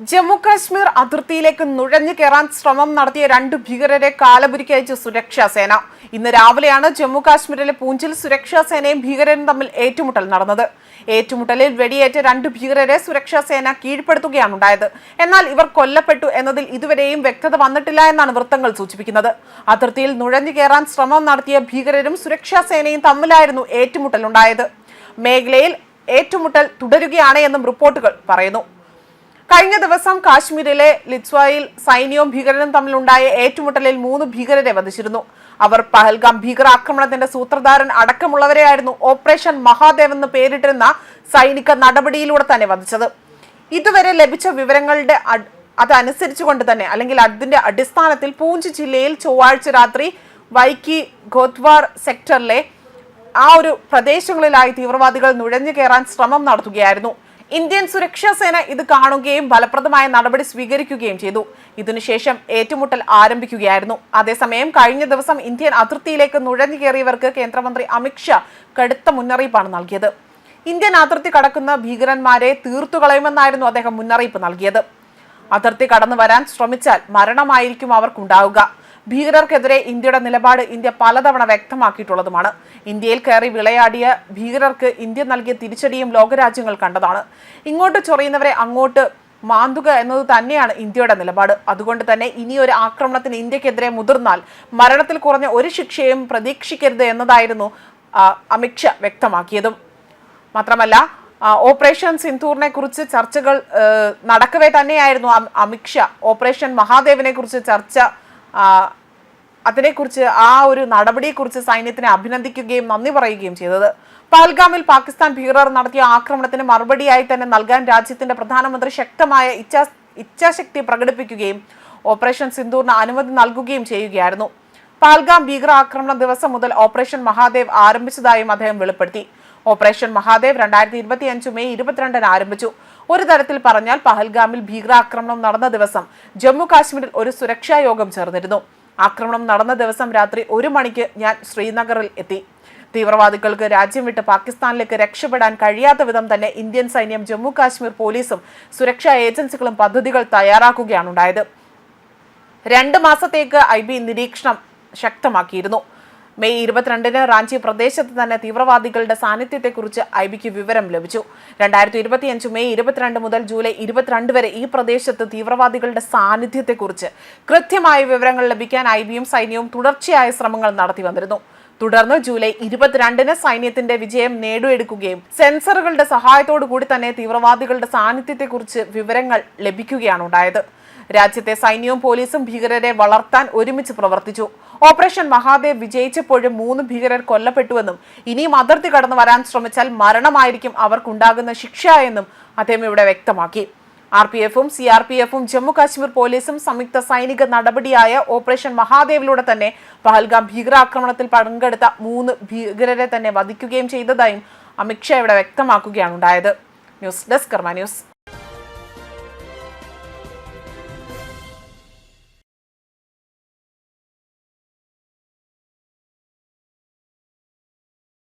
ജമ്മു കാശ്മീർ അതിർത്തിയിലേക്ക് നുഴഞ്ഞു കയറാൻ ശ്രമം നടത്തിയ രണ്ട് ഭീകരരെ കാലപുരിക്ക് അയച്ചു സുരക്ഷാ സേന. ഇന്ന് രാവിലെയാണ് ജമ്മു കാശ്മീരിലെ പൂഞ്ചിൽ സുരക്ഷാ സേനയും ഭീകരരും തമ്മിൽ ഏറ്റുമുട്ടൽ നടന്നത്. ഏറ്റുമുട്ടലിൽ വെടിയേറ്റ രണ്ട് ഭീകരരെ സുരക്ഷാ സേന കീഴ്പ്പെടുത്തുകയാണ് ഉണ്ടായത് എന്നാൽ ഇവർ കൊല്ലപ്പെട്ടു എന്നതിൽ ഇതുവരെയും വ്യക്തത വന്നിട്ടില്ല എന്നാണ് വൃത്തങ്ങൾ സൂചിപ്പിക്കുന്നത്. അതിർത്തിയിൽ നുഴഞ്ഞു കയറാൻ ശ്രമം നടത്തിയ ഭീകരരും സുരക്ഷാ സേനയും തമ്മിലായിരുന്നു ഏറ്റുമുട്ടലുണ്ടായത്. മേഖലയിൽ ഏറ്റുമുട്ടൽ തുടരുകയാണ് എന്നും റിപ്പോർട്ടുകൾ പറയുന്നു. കഴിഞ്ഞ ദിവസം കാശ്മീരിലെ ലിത്വായിൽ സൈന്യവും ഭീകരരും തമ്മിലുണ്ടായ ഏറ്റുമുട്ടലിൽ മൂന്ന് ഭീകരരെ വധിച്ചിരുന്നു. അവർ പഹൽഗാം ഭീകരാക്രമണത്തിന്റെ സൂത്രധാരൻ അടക്കമുള്ളവരെയായിരുന്നു ഓപ്പറേഷൻ മഹാദേവ് എന്ന് പേരിട്ടിരുന്ന സൈനിക നടപടിയിലൂടെ തന്നെ വധിച്ചത്. ഇതുവരെ ലഭിച്ച വിവരങ്ങളുടെ അതനുസരിച്ചുകൊണ്ട് തന്നെ അല്ലെങ്കിൽ അതിന്റെ അടിസ്ഥാനത്തിൽ പൂഞ്ച് ജില്ലയിൽ ചൊവ്വാഴ്ച രാത്രി വൈക്കി ഗോദ്വാർ സെക്ടറിലെ ആ ഒരു പ്രദേശങ്ങളിലായി തീവ്രവാദികൾ നുഴഞ്ഞു കയറാൻ ശ്രമം നടത്തുകയായിരുന്നു. ഇന്ത്യൻ സുരക്ഷാ സേന ഇത് കാണുകയും ഫലപ്രദമായ നടപടി സ്വീകരിക്കുകയും ചെയ്തു. ഇതിനുശേഷം ഏറ്റുമുട്ടൽ ആരംഭിക്കുകയായിരുന്നു. അതേസമയം കഴിഞ്ഞ ദിവസം ഇന്ത്യൻ അതിർത്തിയിലേക്ക് നുഴഞ്ഞു കയറിയവർക്ക് കേന്ദ്രമന്ത്രി അമിത്ഷാ കടുത്ത മുന്നറിയിപ്പാണ് നൽകിയത്. ഇന്ത്യൻ അതിർത്തി കടക്കുന്ന ഭീകരന്മാരെ തീർത്തുകളയുമെന്നായിരുന്നു അദ്ദേഹം മുന്നറിയിപ്പ് നൽകിയത്. അതിർത്തി കടന്നു വരാൻ ശ്രമിച്ചാൽ മരണമായിരിക്കും അവർക്കുണ്ടാവുക. ഭീകരർക്കെതിരെ ഇന്ത്യയുടെ നിലപാട് ഇന്ത്യ പലതവണ വ്യക്തമാക്കിയിട്ടുള്ളതുമാണ്. ഇന്ത്യയിൽ കയറി വിളയാടിയ ഭീകരർക്ക് ഇന്ത്യ നൽകിയ തിരിച്ചടിയും ലോകരാജ്യങ്ങൾ കണ്ടതാണ്. ഇങ്ങോട്ട് ചൊറിയുന്നവരെ അങ്ങോട്ട് മാന്തുക എന്നത് തന്നെയാണ് ഇന്ത്യയുടെ നിലപാട്. അതുകൊണ്ട് തന്നെ ഇനി ഒരു ആക്രമണത്തിന് ഇന്ത്യക്കെതിരെ മുതിർന്നാൽ മരണത്തിൽ കുറഞ്ഞ ഒരു ശിക്ഷയും പ്രതീക്ഷിക്കരുത് എന്നതായിരുന്നു അമിത്ഷാ വ്യക്തമാക്കിയതും. മാത്രമല്ല ഓപ്പറേഷൻ സിന്ധൂറിനെ കുറിച്ച് ചർച്ചകൾ നടക്കവേ തന്നെയായിരുന്നു അമിത്ഷാ. ഓപ്പറേഷൻ മഹാദേവിനെ കുറിച്ച് ചർച്ച അതിനെക്കുറിച്ച് ആ ഒരു നടപടിയെക്കുറിച്ച് സൈന്യത്തിനെ അഭിനന്ദിക്കുകയും നന്ദി പറയുകയും ചെയ്തത്. പഹൽഗാമിൽ പാകിസ്ഥാൻ ഭീകരർ നടത്തിയ ആക്രമണത്തിന് മറുപടിയായി തന്നെ നൽകാൻ രാജ്യത്തിന്റെ പ്രധാനമന്ത്രി ശക്തമായ ഇച്ഛാ ഇച്ഛാശക്തി പ്രകടിപ്പിക്കുകയും ഓപ്പറേഷൻ സിന്ധൂറിന് അനുമതി നൽകുകയും ചെയ്യുകയായിരുന്നു. പാൽഗാം ഭീകരാക്രമണ ദിവസം മുതൽ ഓപ്പറേഷൻ മഹാദേവ് ആരംഭിച്ചതായും അദ്ദേഹം വെളിപ്പെടുത്തി. ഓപ്പറേഷൻ മഹാദേവ് രണ്ടായിരത്തി ഇരുപത്തി അഞ്ച് മെയ് ഇരുപത്തിരണ്ടിന് ആരംഭിച്ചു. ഒരു തരത്തിൽ പറഞ്ഞാൽ പഹൽഗാമിൽ ഭീകരാക്രമണം നടന്ന ദിവസം ജമ്മു കാശ്മീരിൽ ഒരു സുരക്ഷാ യോഗം ചേർന്നിരുന്നു. ആക്രമണം നടന്ന ദിവസം രാത്രി ഒരു മണിക്ക് ഞാൻ ശ്രീനഗറിൽ എത്തി. തീവ്രവാദികൾക്ക് രാജ്യം വിട്ട് പാകിസ്ഥാനിലേക്ക് രക്ഷപ്പെടാൻ കഴിയാത്ത വിധം തന്നെ ഇന്ത്യൻ സൈന്യം ജമ്മു കാശ്മീർ പോലീസും സുരക്ഷാ ഏജൻസികളും പദ്ധതികൾ തയ്യാറാക്കുകയാണ് ഉണ്ടായത് രണ്ട് മാസത്തേക്ക് ഐ ബി നിരീക്ഷണം ശക്തമാക്കിയിരുന്നു. മെയ് ഇരുപത്തിരണ്ടിന് റാഞ്ചി പ്രദേശത്ത് തന്നെ തീവ്രവാദികളുടെ സാന്നിധ്യത്തെക്കുറിച്ച് ഐ ബിക്ക് വിവരം ലഭിച്ചു. രണ്ടായിരത്തി ഇരുപത്തിയഞ്ച് മെയ് ഇരുപത്തിരണ്ട് മുതൽ ജൂലൈ ഇരുപത്തിരണ്ട് വരെ ഈ പ്രദേശത്ത് തീവ്രവാദികളുടെ സാന്നിധ്യത്തെക്കുറിച്ച് കൃത്യമായ വിവരങ്ങൾ ലഭിക്കാൻ ഐ ബിയും സൈന്യവും തുടർച്ചയായ ശ്രമങ്ങൾ നടത്തി വന്നിരുന്നു. തുടർന്ന് ജൂലൈ ഇരുപത്തിരണ്ടിന് സൈന്യത്തിന്റെ വിജയം നേടിയെടുക്കുകയും സെൻസറുകളുടെ സഹായത്തോടു കൂടി തന്നെ തീവ്രവാദികളുടെ സാന്നിധ്യത്തെക്കുറിച്ച് വിവരങ്ങൾ ലഭിക്കുകയാണ് ഉണ്ടായത്. രാജ്യത്തെ സൈന്യവും പോലീസും ഭീകരരെ വളർത്താൻ ഒരുമിച്ച് പ്രവർത്തിച്ചു. ഓപ്പറേഷൻ മഹാദേവ് വിജയിച്ചപ്പോഴും മൂന്ന് ഭീകരർ കൊല്ലപ്പെട്ടുവെന്നും ഇനിയും അതിർത്തി കടന്നു വരാൻ ശ്രമിച്ചാൽ മരണമായിരിക്കും അവർക്കുണ്ടാകുന്ന ശിക്ഷ എന്നും അദ്ദേഹം ഇവിടെ വ്യക്തമാക്കി. ആർ പി എഫും സി ആർ പി എഫും ജമ്മു കാശ്മീർ പോലീസും സംയുക്ത സൈനിക നടപടിയായ ഓപ്പറേഷൻ മഹാദേവിലൂടെ തന്നെ പഹൽഗാം ഭീകരാക്രമണത്തിൽ പങ്കെടുത്ത മൂന്ന് ഭീകരരെ തന്നെ വധിക്കുകയും ചെയ്തതായും അമിത്ഷാ ഇവിടെ വ്യക്തമാക്കുകയാണ് ഉണ്ടായത്. News desk Karma news.